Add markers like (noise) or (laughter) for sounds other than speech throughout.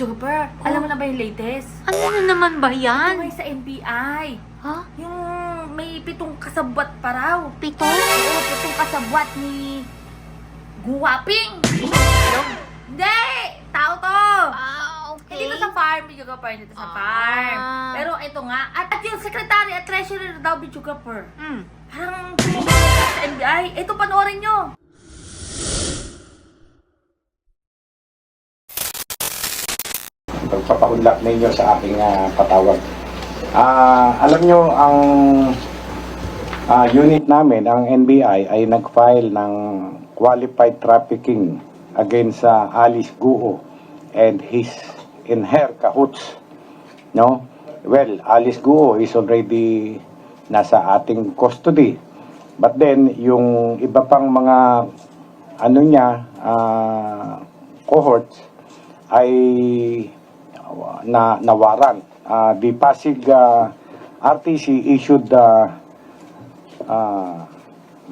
Jupiter, alam mo na ba yung latest? Ano na naman ba yan? may sa NBI? Ha? Yung may pitong kasabwat pa raw. Pito? Oo, pitong kasabwat ni Guwaping. Hindi! Tao to! Ah, Hindi to sa farm, Bijugaper. Dito sa farm. Ah. Pero ito nga, at, at yung secretary at treasurer daw, Bijugaper. Hmm. Parang sa NBI. Ito, panoorin nyo. Pagpapaunlak ninyo sa aking ah, patawag. Ah, alam nyo, ang ah, unit namin, ang NBI, ay nag-file ng qualified trafficking against sa Alice Guo and his in her cahoots. No? Well, Alice Guo is already nasa ating custody. But then, yung iba pang mga ano niya, ah, cohorts, ay na nawaran. Uh, the Pasig uh, RTC issued the uh,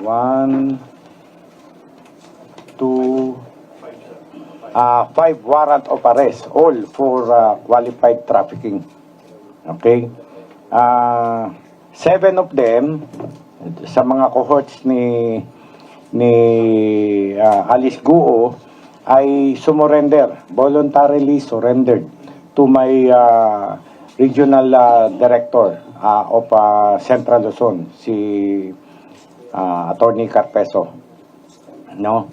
one, two, uh, five warrant of arrest, all for uh, qualified trafficking. Okay? Uh, seven of them sa mga cohorts ni ni uh, Alice Guo ay sumurrender, voluntarily surrendered to my uh, regional uh, director uh, of uh, Central Luzon, si uh, Attorney Carpeso. No?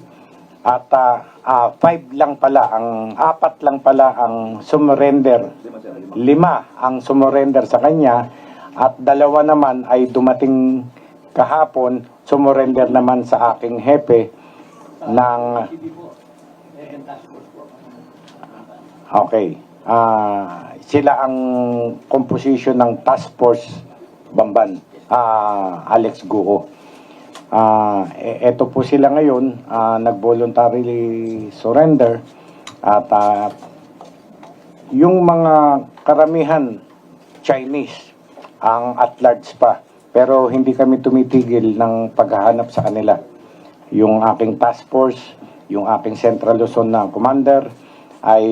At uh, uh, five lang pala, ang apat lang pala ang sumurrender. Lima ang sumurrender sa kanya at dalawa naman ay dumating kahapon, sumurrender naman sa aking hepe ng Okay. Ah, sila ang composition ng task force Bamban. Ah, Alex Guo. E- eto po sila ngayon, ah, nag-voluntarily surrender at ah, yung mga karamihan Chinese ang at large pa. Pero hindi kami tumitigil ng paghahanap sa kanila. Yung aking task force, yung aking Central Luzon na commander, ay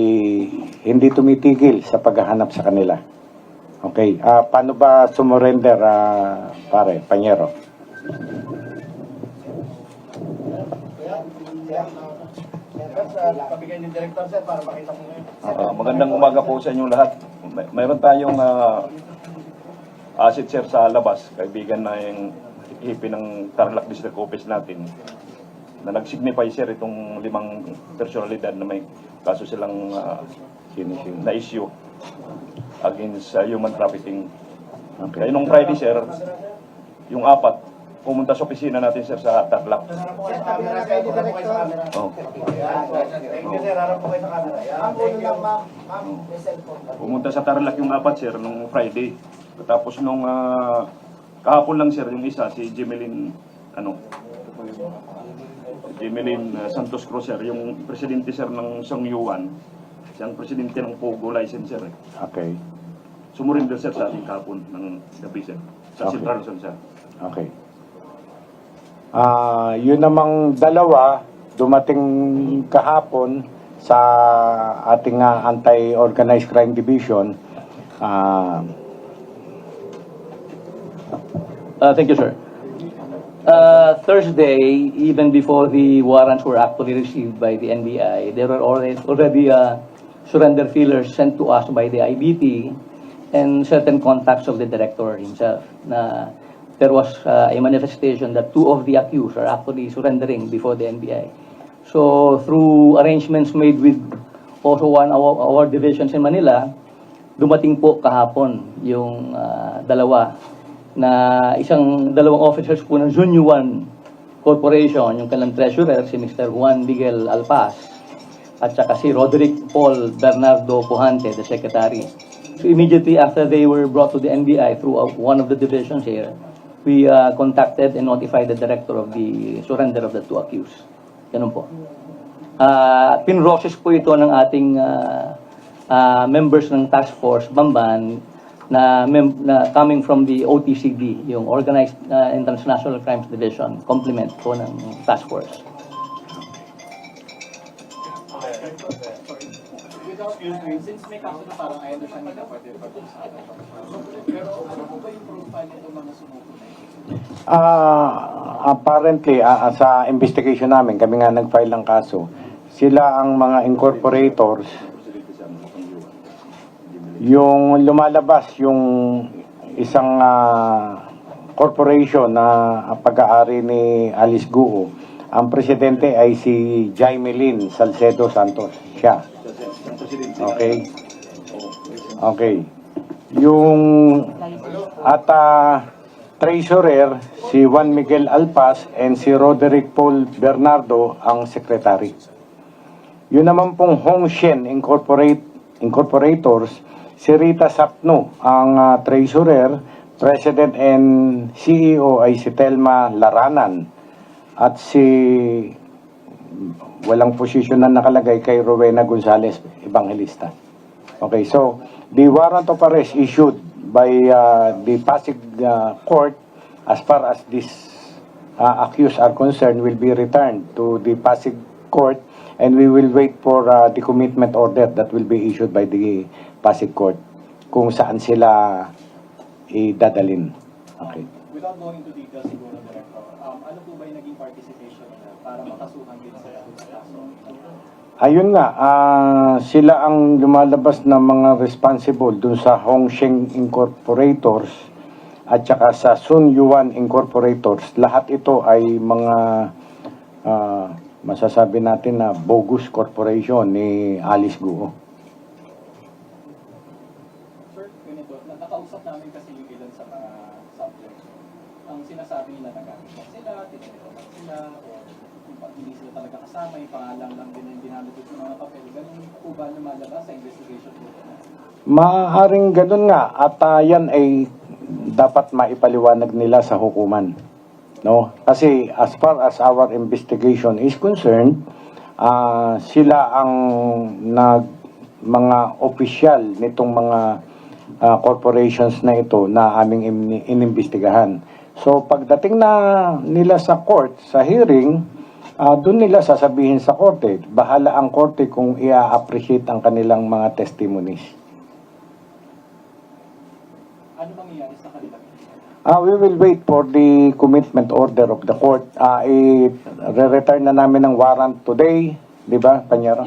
hindi tumitigil sa paghahanap sa kanila. Okay, ah paano ba sumurrender, ah, pare, panyero? Ah, magandang umaga po sa inyong lahat. May, mayroon tayong ah, asset sir sa labas, kaibigan na yung hipi ng Tarlac District Office natin na nag-signify sir itong limang personalidad na may kaso silang ah, na-issue against ah, human trafficking. Kaya nung Friday sir, yung apat, pumunta sa opisina natin sir sa Tarlac. Oh. Pumunta sa Tarlac yung apat sir nung Friday. Tapos nung ah, kahapon lang sir yung isa si Jemeline ano Jemeline ah, Santos Cruz sir yung presidente sir ng Song Yuan. Siya ang presidente ng Pogo licensor eh. Okay, Sumurinder sir sa ating kahapon ng gabi sir. Sa Okay. Central Luzon sir. okay. Ah, yun namang dalawa dumating kahapon sa ating ah, anti-organized crime division. Ah, Uh, thank you, sir. Uh, Thursday, even before the warrants were actually received by the NBI, there were already, already uh, surrender feelers sent to us by the IBT and certain contacts of the director himself. Na there was uh, a manifestation that two of the accused are actually surrendering before the NBI. So through arrangements made with also one of our, our divisions in Manila, dumating po kahapon yung ah, dalawa na isang dalawang officers po ng Zunyuan Corporation, yung kanilang treasurer, si Mr. Juan Miguel Alpaz, at saka si Roderick Paul Bernardo Pujante, the secretary. So immediately after they were brought to the NBI through one of the divisions here, we uh, contacted and notified the director of the surrender of the two accused. Ganun po. Uh, pinroses po ito ng ating uh, uh, members ng task force, Bamban, na, mem- na coming from the OTCD, yung Organized uh, International Crimes Division, complement po ng task force. excuse me, since may kaso na parang I understand nila pwede pag-usapan. Pero ano po ba yung profile ng mga sumuko na? Ah, apparently, ah, ah, sa investigation namin, kami nga nag-file ng kaso, sila ang mga incorporators, yung lumalabas yung isang ah, corporation na pag-aari ni Alice Guo, ang presidente ay si Jaime Lin Salcedo Santos. Siya. Okay. Okay. Yung at ah, treasurer si Juan Miguel Alpas and si Roderick Paul Bernardo ang secretary. Yun naman pong Hong Shen Incorporate, Incorporators, si Rita Sapno ang ah, treasurer, president and CEO ay si Telma Laranan at si walang posisyon na nakalagay kay Rowena Gonzalez Evangelista. Okay, so the warrant of arrest issued by uh, the Pasig uh, court as far as this uh, accused are concerned will be returned to the Pasig court and we will wait for uh, the commitment order that will be issued by the Pasig court kung saan sila idadalin. Okay. Without going into details siguro, Director, um, ano po ba yung naging participation nila para makasuhan din sa kaso? Ayun nga, ah, sila ang lumalabas na mga responsible dun sa Hongsheng Incorporators at saka sa Sun Yuan Incorporators. Lahat ito ay mga ah, masasabi natin na bogus corporation ni Alice Guo. Sir, ganito, na- nakausap namin kasi yung ilan sa mga subjects. Sinasabi nila lang sila, lang sila, o kung pa- hindi sila talaga kasama, yung pangalan lang din yung dinamit sa mga papel. Ganun po ba lumalabas sa investigation po? Maaaring ganun nga at ah, yan ay dapat maipaliwanag nila sa hukuman. No? Kasi as far as our investigation is concerned, ah, sila ang nag mga opisyal nitong mga ah, corporations na ito na aming in- inimbestigahan. So pagdating na nila sa court, sa hearing, ah, doon nila sasabihin sa korte, bahala ang korte kung i-appreciate ang kanilang mga testimonies. Ano mangyayari sa kanila? Ah, we will wait for the commitment order of the court. Ah, i-return na namin ng warrant today, di ba, Panyero?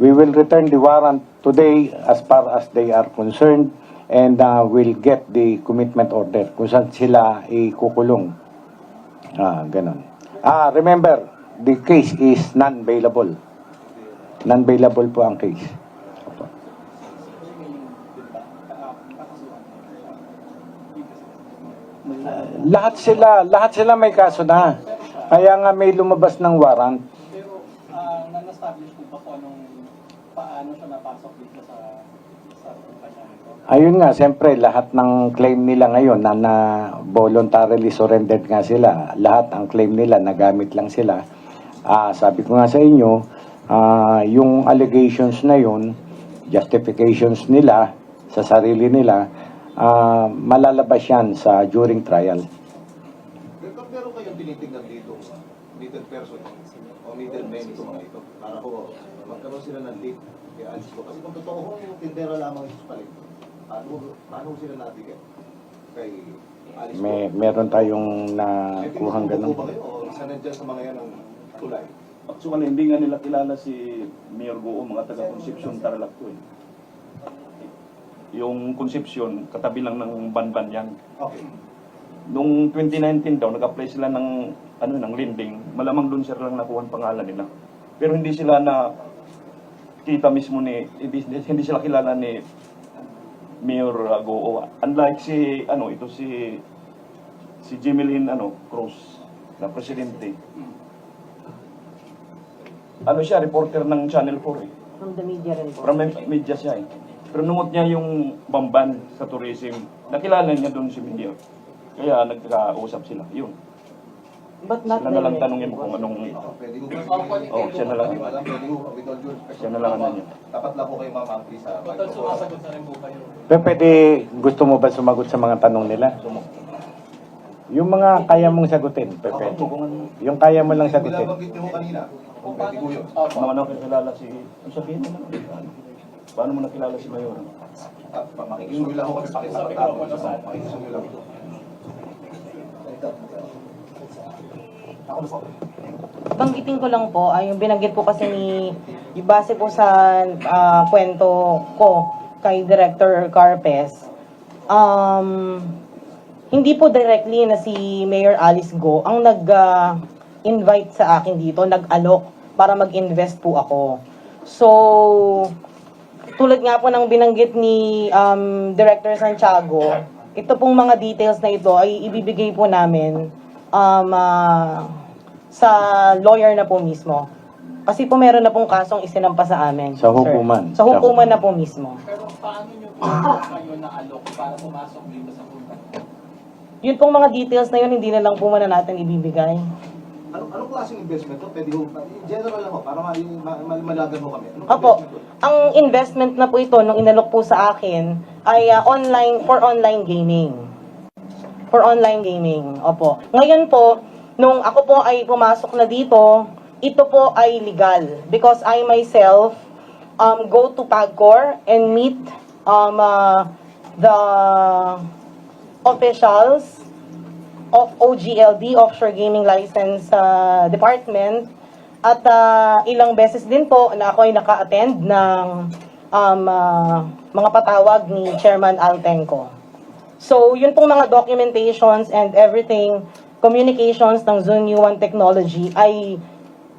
We will return the warrant today as far as they are concerned and ah, we'll get the commitment order kung saan sila ikukulong. Ah, ganun. Ah, remember, the case is non-bailable. Non-bailable po ang case. Lahat sila, lahat sila may kaso na. Kaya nga may lumabas ng warrant. Pero uh, na-establish po ba kung anong, paano siya napasok dito sa? Ayun nga, siyempre, lahat ng claim nila ngayon na, na voluntarily surrendered nga sila. Lahat ang claim nila, nagamit lang sila. Ah, sabi ko nga sa inyo, ah, yung allegations na yun, justifications nila sa sarili nila, ah, malalabas yan sa during trial. Pero meron kayong tinitingnan dito, middle person o middle man ito mga ito, para ko magkaroon sila ng lead kay Alice. Kasi kung totoo yung tindera lamang ito paligid, paano, paano sila natigyan kay Alice? May, meron tayong May nakuhang ganun. ba kayo o isa sa mga yan ang tulay? Actually, hindi nga nila kilala si Mayor Goo, mga taga-Concepcion Tarlac to eh. Yung Concepcion, katabi lang ng Banban yan. Okay. Noong 2019 daw, nag-apply sila ng, ano, ng lending. Malamang doon sila lang nakuha ang pangalan nila. Pero hindi sila na kita mismo ni, hindi, hindi sila kilala ni Mayor uh, Goo. Unlike si, ano, ito si, si Jimmy Lynn, ano, Cruz, na presidente. Ano siya, reporter ng Channel 4 eh. From the media rin po. From me- media siya eh. Pero numot niya yung bamban sa tourism. Nakilala niya doon si Mayor. Kaya nagkausap sila. Yun. But not Sila na lang direct. tanungin mo kung anong... Pwede Oh, siya na lang. Pwede. Siya na lang ano niya. Dapat lang po kayo mamangkli sa Total sumasagot na rin po kayo. Pero pwede, gusto mo ba sumagot sa mga tanong nila? Yung mga kaya mong sagutin, Pepe. Yung kaya mo lang sagutin. Binabanggit niyo mo kanina. Pwede ko yun. Ano ano kilala si... Ang sabihin mo na. Paano mo nakilala si Mayor? Ah, Makikisuyo lang ako kasi lang. Ako na po. Banggitin ko lang po, ay yung binanggit po kasi ni, base po sa ah, kwento ko kay Director Carpes, um, hindi po directly na si Mayor Alice Go ang nag-invite sa akin dito, nag-alok para mag-invest po ako. So, tulad nga po ng binanggit ni um, Director Santiago, ito pong mga details na ito ay ibibigay po namin um, ah, sa lawyer na po mismo. Kasi po meron na pong kasong isinampa sa amin. Sa sir. hukuman. Sa hukuman na po mismo. Pero paano nyo pinagawa kayo na alok para pumasok dito sa kumpanya? Yun pong mga details na yun, hindi na lang po muna natin ibibigay. Ano, anong klaseng investment to? Pwede ho, general lang ho, para ma- ma- ma- malagan mo kami. Anong Opo, investment ang investment na po ito nung inalok po sa akin ay ah, online for online gaming. For online gaming. Opo. Ngayon po, nung ako po ay pumasok na dito, ito po ay legal because I myself um, go to PAGCOR and meet um, uh, the officials of OGLD, Offshore Gaming License uh, Department. At uh, ilang beses din po na ako ay naka-attend ng um, uh, mga patawag ni Chairman Altenco. So, yun pong mga documentations and everything, communications ng Zoom U1 Technology ay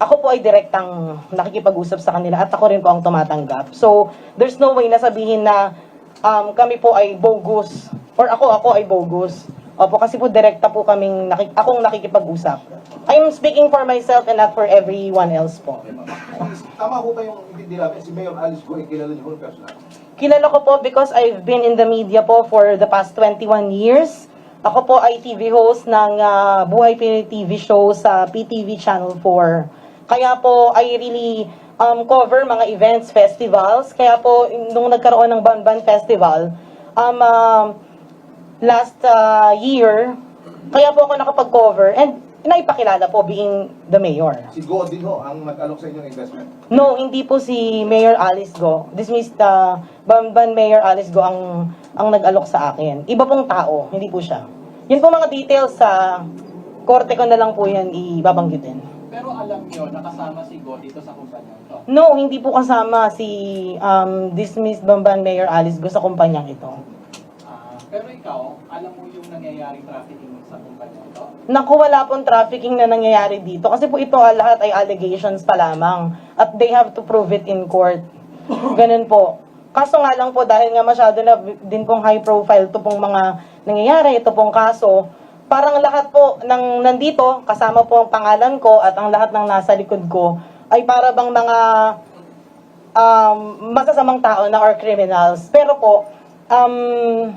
ako po ay direktang nakikipag-usap sa kanila at ako rin po ang tumatanggap. So, there's no way na sabihin na um, kami po ay bogus or ako ako ay bogus. Opo, kasi po direkta po kaming nakik- akong nakikipag-usap. I'm speaking for myself and not for everyone else po. Tama ho ba yung hindi namin, si Mayor Alice Go, eh, kilala niyo personal? Kilala ko po because I've been in the media po for the past 21 years. Ako po ay TV host ng ah, Buhay Pinoy TV show sa PTV Channel 4. Kaya po I really um, cover mga events, festivals. Kaya po nung nagkaroon ng Banban Festival, um, um, last ah, year, kaya po ako nakapag-cover and naipakilala po being the mayor. Si Go din ho ang nag-alok sa inyong investment. No, hindi po si Mayor Alice Go. Dismissed uh, Bamban Mayor Alice Go ang ang nag-alok sa akin. Iba pong tao, hindi po siya. Yun po mga details sa korte ko na lang po yan ibabanggitin. Pero alam nyo, nakasama si Go dito sa kumpanya ito. No, hindi po kasama si um, dismissed Bamban Mayor Alice Go sa kumpanyang ito. Ah, pero ikaw, alam mo yung nangyayaring trafficking sa kumpanya ito? Naku, wala pong trafficking na nangyayari dito. Kasi po ito ah, lahat ay allegations pa lamang. At they have to prove it in court. Ganun po. Kaso nga lang po, dahil nga masyado na din pong high profile to pong mga nangyayari, ito pong kaso, parang lahat po ng nandito, kasama po ang pangalan ko at ang lahat ng nasa likod ko, ay para bang mga um, masasamang tao na or criminals. Pero po, um,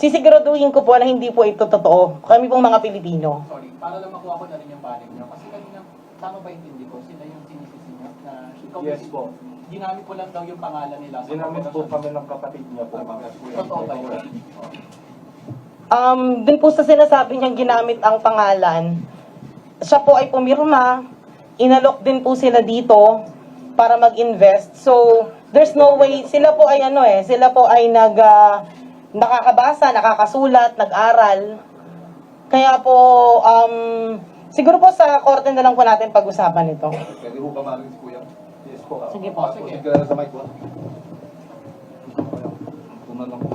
sisiguraduhin ko po na hindi po ito totoo. Kami pong mga Pilipino. Sorry, para lang makuha ko na rin yung panig nyo. Kasi kanina, tama ba intindi ko? Sila yung sinisisi nyo na ikaw Yes yung- po. Ginamit ko lang daw yung pangalan nila. sa Ginamit po kami ng kapatid niya po. Totoo ba yun? Um, dun po sa sinasabi niyang ginamit ang pangalan, siya po ay pumirma, inalok din po sila dito para mag-invest. So, there's no way, sila po ay ano eh, sila po ay nag, ah, nakakabasa, nakakasulat, nag-aral. Kaya po, um, siguro po sa korte na lang po natin pag-usapan ito. Pwede ho ba si Kuya? Yes po. Sige po. Ako, sige. Kilala sa mic po. Tumalong po.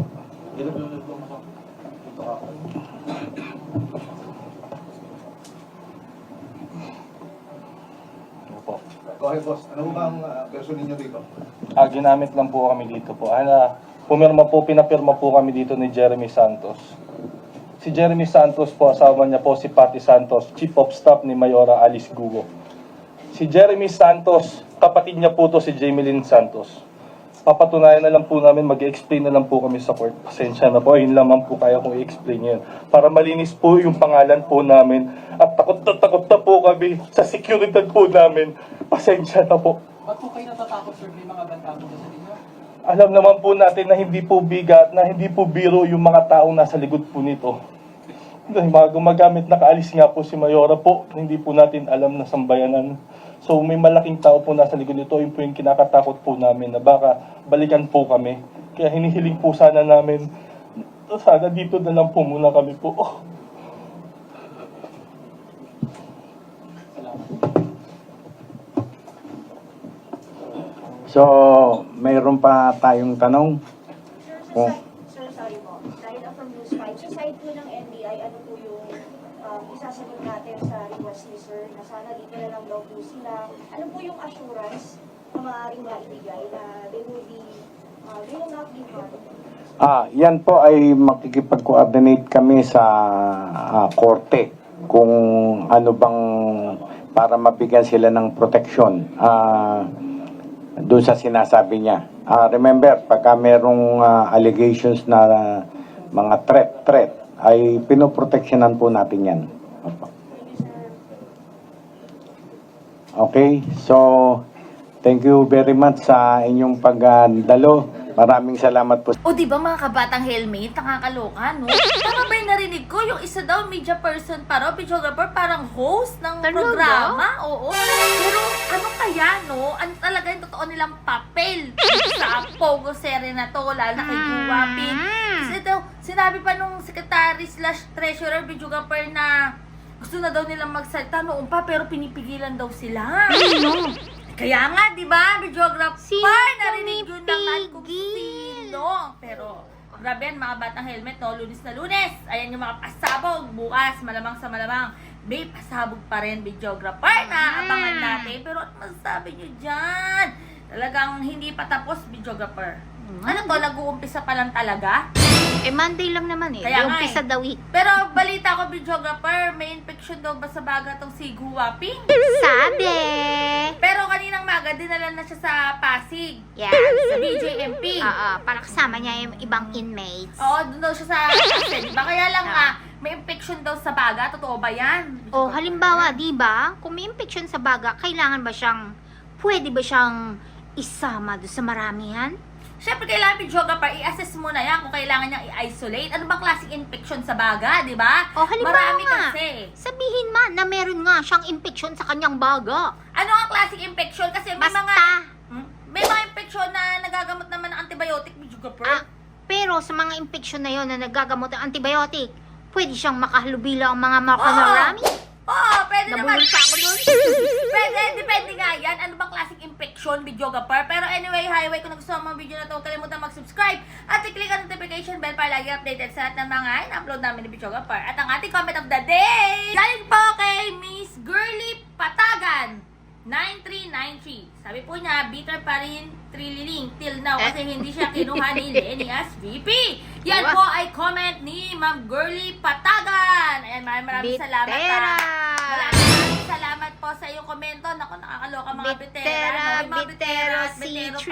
Opo. Go ahead, boss. Ano ba ang uh, version ninyo dito? Ah, ginamit lang po kami dito po. Ah, pumirma po, pinapirma po kami dito ni Jeremy Santos. Si Jeremy Santos po, asawa niya po si Patty Santos, Chief of Staff ni Mayora Alice Gugo. Si Jeremy Santos, kapatid niya po to si Jamie Lynn Santos. Papatunayan na lang po namin, mag-explain na lang po kami sa court. Pasensya na po, yun lamang po kaya kong i-explain yun. Para malinis po yung pangalan po namin. At takot na takot na po kami sa seguridad po namin. Pasensya na po. Ba't po kayo natatakot, sir, may mga sa inyo? Alam naman po natin na hindi po bigat, na hindi po biro yung mga taong nasa likod po nito. Dahil mga gumagamit, nakaalis nga po si Mayora po, hindi po natin alam na sambayanan. So may malaking tao po nasa likod nito, yun po yung kinakatakot po namin na baka balikan po kami. Kaya hinihiling po sana namin, sana dito na lang po muna kami po. So, mayroon pa tayong tanong. Sir, sa Oh. side, sir, sorry po. Dahil ako from News 5, sa side po ng NBI, ano po yung um, isasagot natin sa request ni sir na sana dito na lang daw po sila. Ano po yung assurance na maaaring maibigay na they will be, uh, they will not be harmed? Ah, yan po ay makikipag-coordinate kami sa ah, korte kung ano bang para mabigyan sila ng protection ah, doon sa sinasabi niya. Ah, remember, pagka merong ah, allegations na mga threat, threat, ay pinoproteksyonan po natin yan. Okay, so thank you very much sa inyong pagdalo. Maraming salamat po O di ba mga kabatang helmet, nakakaloka, no? Tama ba yung narinig ko? Yung isa daw, media person pa raw, videographer, parang host ng Talaga? programa. Oo. Pero ano kaya, no? Ano talaga yung totoo nilang papel sa Pogo series na to, lalo na kay Guwapi. Kasi daw, sinabi pa nung secretary slash treasurer, videographer na gusto na daw nilang magsalita noon pa, pero pinipigilan daw sila. Kaya nga, di ba, videographer, Sino narinig yun naman kung sino. Pero, grabe yan, mga batang helmet, no? Lunes na lunes. Ayan yung mga pasabog. Bukas, malamang sa malamang. May pasabog pa rin, videographer, na abangan natin. Pero, ano masasabi nyo dyan? Talagang hindi pa tapos, videographer. Ano to, nag-uumpisa pa lang talaga? Eh, Monday lang naman eh. Kaya yung nga eh. daw eh. Pero, balita ko, videographer, may infection daw ba sa baga tong si Guwaping? Sabi! Pero kaninang maga, dinala na siya sa Pasig. Yes. Sa BJMP. Oo, para kasama niya yung ibang inmates. Oo, doon daw siya sa kasi, di ba? Kaya lang nga, may infection daw sa baga. Totoo ba yan? O, halimbawa, di ba, kung may infection sa baga, kailangan ba siyang, pwede ba siyang isama doon sa maramihan? Siyempre, kailangan videographer, i-assess mo na yan kung kailangan niyang i-isolate. Ano bang klaseng infection sa baga, di ba? O, halimbawa Marami nga, kasi. sabihin man na meron nga siyang infection sa kanyang baga. Ano ang klaseng infection? Kasi may Basta, mga... Hmm? May mga infection na nagagamot naman ng antibiotic, videographer. ah, pero sa mga infection na yon na nagagamot ng antibiotic, pwede siyang makahalubila ang mga makanarami. Oo, pwede naman. Nabulol pa ako doon. (laughs) Pwede, depende nga yan. Ano bang klaseng infection, videographer? Pero anyway, highway, kung nagustuhan mo ang video na to, huwag kalimutan mag-subscribe at i-click ang notification bell para lagi updated sa lahat ng mga in-upload namin ni videographer. At ang ating comment of the day, galing po kay Miss Girly Patagan. 9393. Sabi po niya, bitter pa rin trililing till now kasi hindi siya kinuha ni (laughs) Lenny as VP. Yan po ay comment ni Ma'am Girly Patagan. Ayan, maraming maraming salamat. Bitera. ah. Maraming maraming po sa iyong komento. Naku, nakakaloka mga bitera. Bitera, mga bitera, bitero si.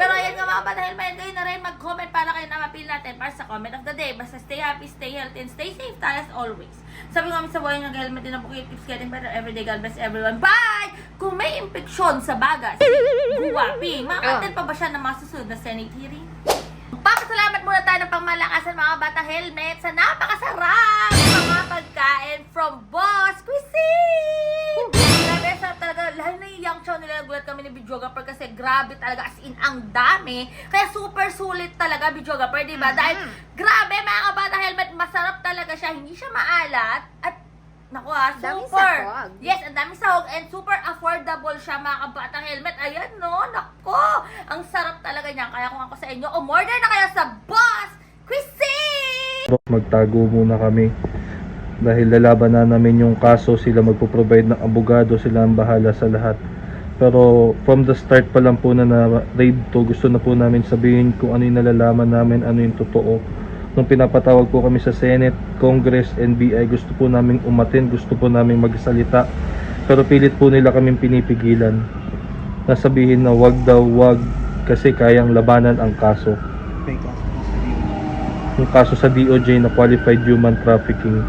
Pero ayan nga mga batahil, may kayo na rin mag-comment para kayo na mapil natin para sa comment of the day. Basta stay happy, stay healthy, and stay safe tayo as always. Sabi ko kami sa buhay ng helmet din ang bukit keeps getting better every day. God bless everyone. Bye! Kung may infeksyon sa baga, si Guwapi, makakatin pa ba siya ng mga susunod na Senate hearing? Papasalamat muna tayo ng pangmalakasan mga bata helmet sa napakasarap na mga pagkain from Boss na yung young chow nila, nagulat kami ni Videographer kasi grabe talaga as in ang dami. Kaya super sulit talaga Videographer, di ba? Dahil grabe mga kabata helmet, masarap talaga siya. Hindi siya maalat at Naku ah, Daming super. sahog. Yes, ang daming sahog and super affordable siya mga kabatang helmet. Ayan no, nako. Ang sarap talaga niya. Kaya kung ako sa inyo, umorder na kayo sa Boss Cuisine! Magtago muna kami dahil lalaban na namin yung kaso, sila magpo-provide ng abogado, sila ang bahala sa lahat. Pero from the start pa lang po na na raid to, gusto na po namin sabihin kung ano yung nalalaman namin, ano yung totoo. Nung pinapatawag po kami sa Senate, Congress, NBI, gusto po namin umatin, gusto po namin magsalita. Pero pilit po nila kaming pinipigilan. Nasabihin na wag daw wag kasi kayang labanan ang kaso yung kaso sa DOJ na qualified human trafficking.